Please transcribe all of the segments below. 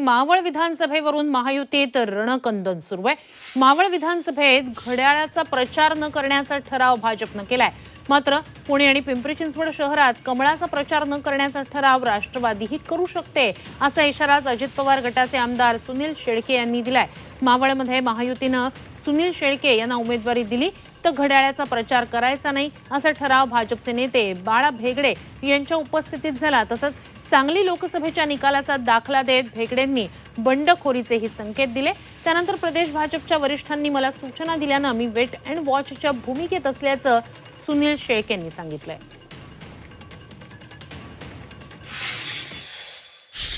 मावळ विधानसभेवरून महायुतीत रणकंदन सुरू आहे. मावळ विधानसभेत घड्याळाचा प्रचार न करण्याचा ठराव भाजपनं केलाय. मात्र पुणे आणि पिंपरी चिंचवड शहरात कमळाचा प्रचार न करण्याचा ठराव राष्ट्रवादीही करू शकते असा इशाराच अजित पवार गटाचे आमदार सुनील शेळके यांनी दिलाय. मावळमध्ये महायुतीनं सुनील शेळके यांना उमेदवारी दिली तर घड्याळाचा प्रचार करायचा नाही असा ठराव भाजपचे नेते बाळा भेगडे यांच्या उपस्थितीत झाला. तसंच सांगली लोकसभेच्या निकालाचा दाखला देत भेगडेंनी बंडखोरीचेही संकेत दिले. त्यानंतर प्रदेश भाजपच्या वरिष्ठांनी मला सूचना दिल्यानं मी वेट अँड वॉचच्या भूमिकेत असल्याचं सुनील शेळकेंनी सांगितलंय.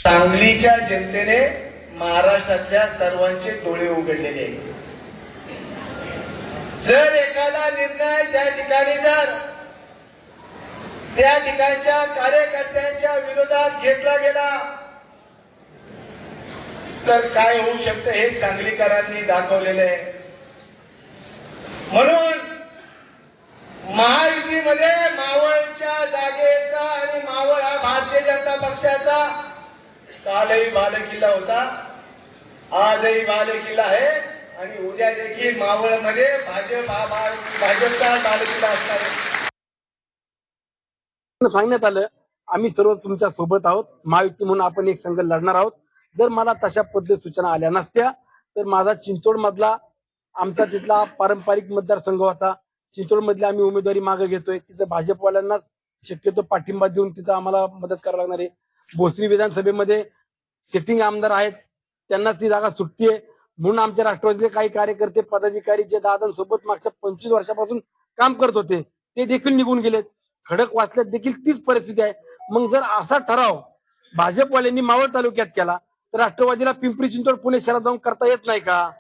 सांगलीच्या जनतेने महाराष्ट्रातल्या सर्वांचे डोळे उघडलेले जर एखादा निर्णय ज्या ठिकाणी जर त्या ठिकाणच्या कार्यकर्त्यांच्या विरोधात घेतला गेला. तर काय होऊ शकतं हे सांगलीकरांनी दाखवलेलं आहे. म्हणून महायुतीमध्ये मावळच्या जागेचा आणि मावळ हा भारतीय जनता पक्षाचा कालही बालेकिल्ला होता. आजही बालेकिल्ला आहे. आणि उद्या देखील मावळमध्ये भाजप हा भाजपचा भाजपचा बालेकिल्ला असणार आहे. सांगण्यात आलं आम्ही सर्व तुमच्यासोबत आहोत. महायुती म्हणून आपण एक संघ लढणार आहोत. जर मला तशा पद्धती सूचना आल्या नसत्या तर माझा चिंचोड मधला आमचा तिथला पारंपरिक मतदारसंघ होता. चिंचोड मधली आम्ही उमेदवारी मागे घेतोय. तिथं भाजपवाल्यांनाच शक्यतो पाठिंबा देऊन तिथं आम्हाला मदत करावी लागणार आहे. भोसरी विधानसभेमध्ये सिटिंग आमदार आहेत. त्यांना ती जागा सुटतीये. आहे म्हणून आमच्या राष्ट्रवादीचे काही कार्यकर्ते पदाधिकारी जे दादांसोबत मागच्या पंचवीस वर्षापासून काम करत होते ते देखील निघून गेलेत. खडक वाचल्यात देखील तीच परिस्थिती आहे. मग जर असा ठराव भाजपवाल्यांनी मावळ तालुक्यात केला तर राष्ट्रवादीला पिंपरी चिंचवड पुणे शहरात जाऊन करता येत नाही का?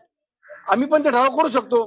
आम्ही पण ते ठराव करू शकतो.